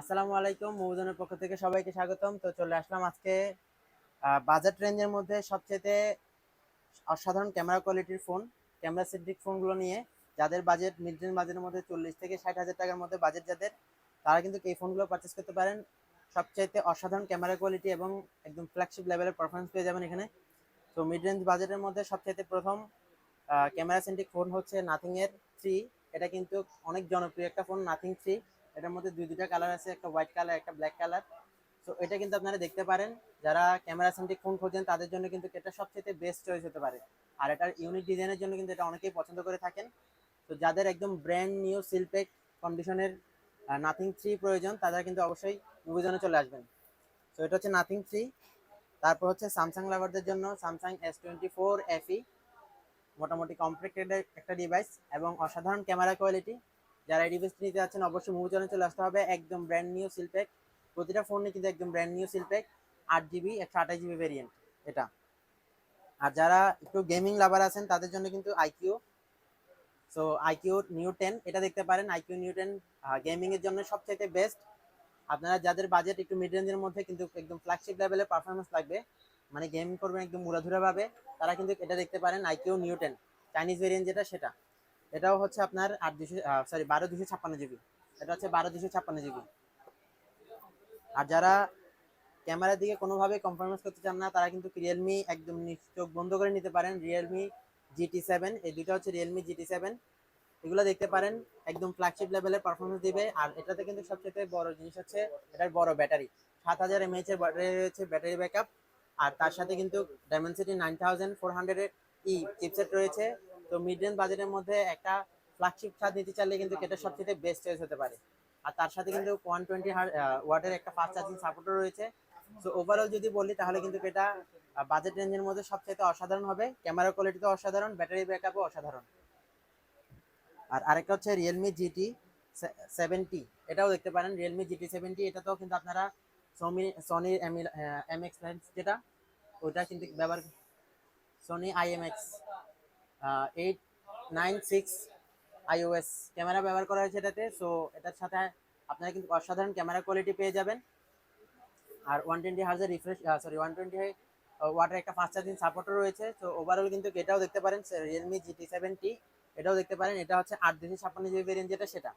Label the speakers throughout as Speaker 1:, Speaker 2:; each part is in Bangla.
Speaker 1: আসসালামু আলাইকুম, মৌজনের পক্ষ থেকে সবাইকে স্বাগতম। তো চলে আসলাম আজকে বাজেট রেঞ্জের মধ্যে সবচেয়ে অসাধারণ ক্যামেরা কোয়ালিটির ফোন, ক্যামেরা সেন্ট্রিক ফোনগুলো নিয়ে। যাদের বাজেট মিড বাজেটের মধ্যে চল্লিশ থেকে ষাট হাজার টাকার মধ্যে বাজেট যাদের, তারা কিন্তু এই ফোনগুলো পারচেস করতে পারেন। সবচাইতে অসাধারণ ক্যামেরা কোয়ালিটি এবং একদম ফ্ল্যাগশিপ লেভেলের পারফরমেন্স পেয়ে যাবেন এখানে। তো মিড রেঞ্জ বাজেটের মধ্যে সবচাইতে প্রথম ক্যামেরা সেন্ট্রিক ফোন হচ্ছে নাথিংয়ের থ্রি এটা কিন্তু অনেক জনপ্রিয় একটা ফোন নাথিং থ্রি এটার মধ্যে দুই দুটা কালার আছে, একটা হোয়াইট কালার একটা ব্ল্যাক কালার তো এটা কিন্তু আপনারা দেখতে পারেন। যারা ক্যামেরা সেন্ট্রিক ফোন খোঁজেন তাদের জন্য কিন্তু এটা সবচেয়ে বেস্ট চয়েস হতে পারে। আর এটার ইউনিক ডিজাইনের জন্য কিন্তু এটা অনেকেই পছন্দ করে থাকেন। তো যাদের একদম ব্র্যান্ড নিউ সিলপেক কন্ডিশনের নাথিং থ্রি প্রয়োজন, তারা কিন্তু অবশ্যই মুভিজনে চলে আসবেন। তো এটা হচ্ছে নাথিং থ্রি তারপর হচ্ছে স্যামসাং লাভারদের জন্য Samsung S twenty four FE মোটামুটি কমপ্লেক্টেড একটা ডিভাইস এবং অসাধারণ ক্যামেরা কোয়ালিটি যারা এই ডিভাইসটি নিতে যাচ্ছেন, অবশ্যই মুভিজনে চলে আসতে হবে। একদম ব্র্যান্ড নিউ সিলপেক প্রতিটা ফোনে কিন্তু একদম ব্র্যান্ড নিউ সিলপেক আট জিবি একশো আঠাশ জিবি ভেরিয়েন্ট এটা। আর যারা একটু গেমিং লাভার আছেন, তাদের জন্য কিন্তু iQOO so iQOO new ten এটা দেখতে পারেন। আইকিউ নিউ টেন গেমিং এর জন্য সবচাইতে বেস্ট আপনারা যাদের বাজেট একটু মিড রেঞ্জের মধ্যে কিন্তু একদম ফ্ল্যাগশিপ লেভেলের পারফরমেন্স লাগবে মানে গেম করবেন একদম মুড়াধুরা ভাবে, তারা কিন্তু এটা দেখতে পারেন। IQOO new ten Chinese variant যেটা, সেটা। এটাও হচ্ছে আপনার আট দুশো সরি বারো দুশো ছাপ্পান্ন জিবি। এটা হচ্ছে বারো দুশো ছাপ্পান্ন জিবি। আর যারা ক্যামেরার দিকে কোনোভাবে কম্প্রোমাইজ করতে চান না, তারা কিন্তু রিয়েলমি একদম চোখ বন্ধ করে নিতে পারেন। রিয়েলমি জিটি সেভেন এই দুটো হচ্ছে রিয়েলমি জিটি সেভেন এগুলো দেখতে পারেন, একদম ফ্ল্যাগশিপ লেভেলের পারফরমেন্স দিবে। আর এটাতে কিন্তু সবচেয়ে বড় জিনিস হচ্ছে, এটার বড় ব্যাটারি সাত হাজার এমএইচ এর ব্যাটারি রয়েছে ব্যাটারি ব্যাকআপ আর তার সাথে কিন্তু Dimensity nine thousand four hundred E chipset রয়েছে। তো মিড রেঞ্জ বাজেটের মধ্যে একটা ফ্ল্যাগশিপ ছাদ নিতে চাইলে কিন্তু এটা সবচেয়ে বেস্ট চয়েস হতে পারে। আর তার সাথে কিন্তু ওয়ান টোয়েন্টি ওয়াটের একটা ফাস্ট চার্জিং সাপোর্টও রয়েছে। সো ওভারঅল যদি বলি, তাহলে কিন্তু এটা বাজেট রেঞ্জের মধ্যে সবচেয়ে অসাধারণ হবে। ক্যামেরা কোয়ালিটি তো অসাধারণ ব্যাটারি ব্যাকআপও অসাধারণ। আর আরেকটা হচ্ছে রিয়েলমি জিটি সেভেন্টি এটাও দেখতে পারেন রিয়েলমি জিটি সেভেন্টি এটাতেও কিন্তু আপনারা সোনি সনির এম এক্স যেটা, ওটা কিন্তু ব্যবহার Sony IMX eight nine six OIS camera ব্যবহার করা হয়েছে এটাতে। সো এটার সাথে আপনারা কিন্তু অসাধারণ ক্যামেরা কোয়ালিটি পেয়ে যাবেন। আর ওয়ান টোয়েন্টি হাজার refresh sorry one twenty watt একটা ফাস্ট চার্জিং সাপোর্টও রয়েছে। তো ওভারঅল কিন্তু এটাও দেখতে পারেন রিয়েলমি জিটি সেভেন্টি এটাও দেখতে পারেন। এটা হচ্ছে আট দুশো ছাপ্পান্ন জিবি ভেরিয়েন্ট যেটা, সেটা।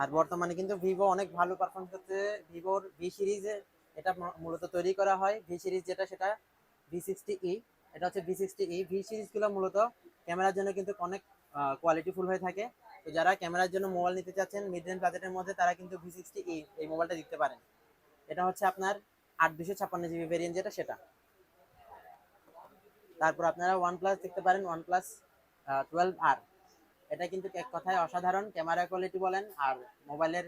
Speaker 1: আর বর্তমানে কিন্তু ভিভো অনেক ভালো পারফরমেন্স করছে। ভিভোর ভি সিরিজে এটা মূলত তৈরি করা হয়। ভি সিরিজ যেটা, সেটা ভি সিক্সটি ই এটা হচ্ছে ভি সিক্সটি ই ভি সিরিজগুলো মূলত ক্যামেরার জন্য কিন্তু অনেক কোয়ালিটিফুল হয়ে থাকে। তো যারা ক্যামেরার জন্য মোবাইল নিতে চাচ্ছেন মিড রেঞ্জ বাজেটের মধ্যে তারা কিন্তু ভি সিক্সটি ই এই মোবাইলটা দিতে পারেন। এটা হচ্ছে আপনার আট দুশো ছাপ্পান্ন জিবি ভেরিয়েন্ট যেটা, সেটা। তারপর আপনারা ওয়ান প্লাস দেখতে পারেন ওয়ান প্লাস টুয়েলভ আর এটা কিন্তু এক কথায় অসাধারণ, ক্যামেরা কোয়ালিটি বলেন আর মোবাইলের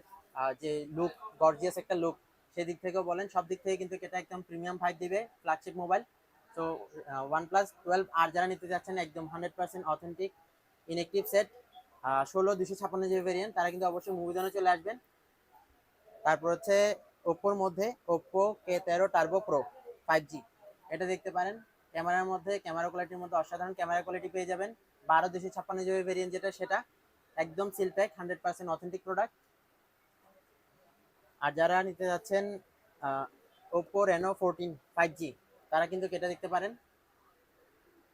Speaker 1: যে লুক গর্জিয়াস একটা লুক সেদিক থেকেও বলেন সব দিক থেকে কিন্তু এটা একদম প্রিমিয়াম ফাইভ দিবে ফ্ল্যাগশিপ মোবাইল তো ওয়ান প্লাস টুয়েলভ আর যারা নিতে যাচ্ছেন, একদম hundred percent authentic inactive set ষোলো দুশো ছাপ্পান্ন জিবি ভেরিয়েন্ট তারা কিন্তু অবশ্যই মুভিজনে চলে আসবেন। তারপর হচ্ছে ওপ্পোর মধ্যে ওপ্পো কে তেরো টার্বো প্রো ফাইভ জি এটা দেখতে পারেন, ক্যামেরার মধ্যে, ক্যামেরা কোয়ালিটির মধ্যে অসাধারণ ক্যামেরা কোয়ালিটি পেয়ে যাবেন। বারো দুশো ছাপ্পান্ন জিবি ভেরিয়েন্ট যেটা, সেটা একদম seal pack hundred percent authentic product আর যারা নিতে যাচ্ছেন Oppo Reno fourteen five G তারা কিন্তু কেটে দেখতে পারেন?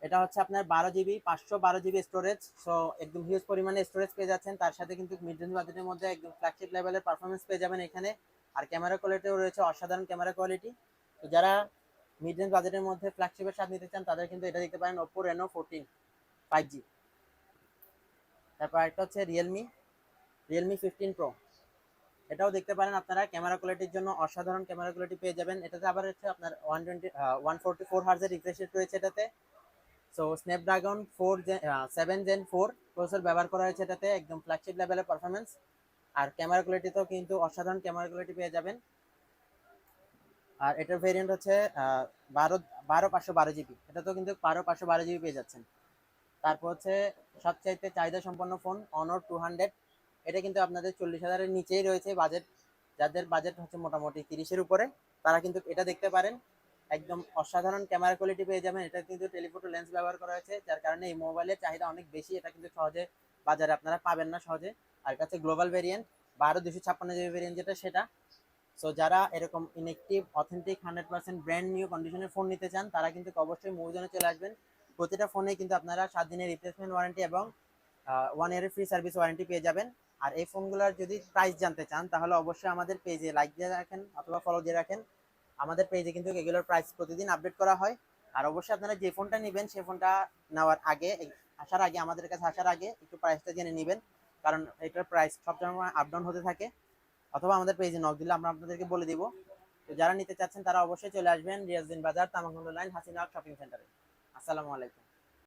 Speaker 1: এটা হচ্ছে আপনার বারো জিবি পাঁচশো বারো জিবি স্টোরেজ সো একদম হিউজ পরিমাণে স্টোরেজ পেয়ে যাচ্ছেন। তার সাথে কিন্তু মিড রেঞ্জ বাজেটের মধ্যে একদম ফ্ল্যাগশিপ লেভেলের পারফরমেন্স পেয়ে যাবেন এখানে। আর ক্যামেরা কোয়ালিটিও রয়েছে, অসাধারণ ক্যামেরা কোয়ালিটি তো যারা মিড রেঞ্জ বাজেটের মধ্যে ফ্ল্যাগশিপের সাথে নিতে চান, তাদের কিন্তু এটা দেখতে পারেন Oppo Reno fourteen five G তারপর একটা হচ্ছে রিয়েলমি রিয়েলমি ফিফটিন প্রো এটাও দেখতে পারেন আপনারা ক্যামেরা কোয়ালিটির জন্য অসাধারণ ক্যামেরা কোয়ালিটি পেয়ে যাবেন। এটাতে আবার হচ্ছে আপনার one twenty one forty four হার্জের refresh rate রয়েছে এটাতে। So Snapdragon four seven Gen four processor ব্যবহার করা হয়েছে এটাতে, একদম ফ্ল্যাগশিপ লেভেলের পারফরমেন্স আর ক্যামেরা কোয়ালিটিতেও কিন্তু অসাধারণ ক্যামেরা কোয়ালিটি পেয়ে যাবেন। আর এটার ভেরিয়েন্ট হচ্ছে বারো বারো পাঁচশো বারো জিবি। এটা তো কিন্তু বারো পাঁচশো বারো জিবি পেয়ে যাচ্ছেন। তারপর হচ্ছে, সবচাইতে চাহিদা সম্পন্ন ফোন অনর টু হান্ড্রেড এটা কিন্তু আপনাদের চল্লিশ হাজারের নিচেই রয়েছে বাজেট যাদের বাজেট হচ্ছে মোটামুটি তিরিশের উপরে, তারা কিন্তু এটা দেখতে পারেন। একদম অসাধারণ ক্যামেরা কোয়ালিটি পেয়ে যাবেন। এটা কিন্তু টেলিফোটো লেন্স ব্যবহার করা হয়েছে, যার কারণে এই মোবাইলের চাহিদা অনেক বেশি। এটা কিন্তু সহজে বাজারে আপনারা পাবেন না সহজে। আর কাছে গ্লোবাল ভেরিয়েন্ট বারো দুশো ছাপ্পান্ন জিবি ভেরিয়েন্ট যেটা, সেটা। সো যারা এরকম inactive authentic hundred percent brand new কন্ডিশনের ফোন নিতে চান, তারা কিন্তু অবশ্যই মুভিজনে চলে আসবেন। প্রতিটা ফোনে কিন্তু আপনারা সাত দিনের রিপ্লেসমেন্ট ওয়ারেন্টি এবং ওয়ান ইয়ারের ফ্রি সার্ভিস ওয়ারেন্টি পেয়ে যাবেন। আর এই ফোনগুলোর যদি প্রাইস জানতে চান, তাহলে অবশ্যই আমাদের পেজে লাইক দিয়ে রাখেন অথবা ফলো দিয়ে রাখেন। আমাদের পেজে কিন্তু এগুলোর প্রাইস প্রতিদিন আপডেট করা হয়। আর অবশ্যই আপনারা যে ফোনটা নেবেন সেই ফোনটা নেওয়ার আগে আসার আগে, আমাদের কাছে আসার আগে একটু প্রাইসটা জেনে নেবেন। কারণ এটার প্রাইস সবসময় আপ ডাউন হতে থাকে। অথবা আমাদের পেজে নক দিলে আমরা আপনাদেরকে বলে দিব। তো যারা নিতে চাচ্ছেন, তারা অবশ্যই চলে আসবেন রিয়াজদিন বাজার তামাকুন্ড লাইন, হাসিনা শপিং সেন্টারে আসসালামু আলাইকুম।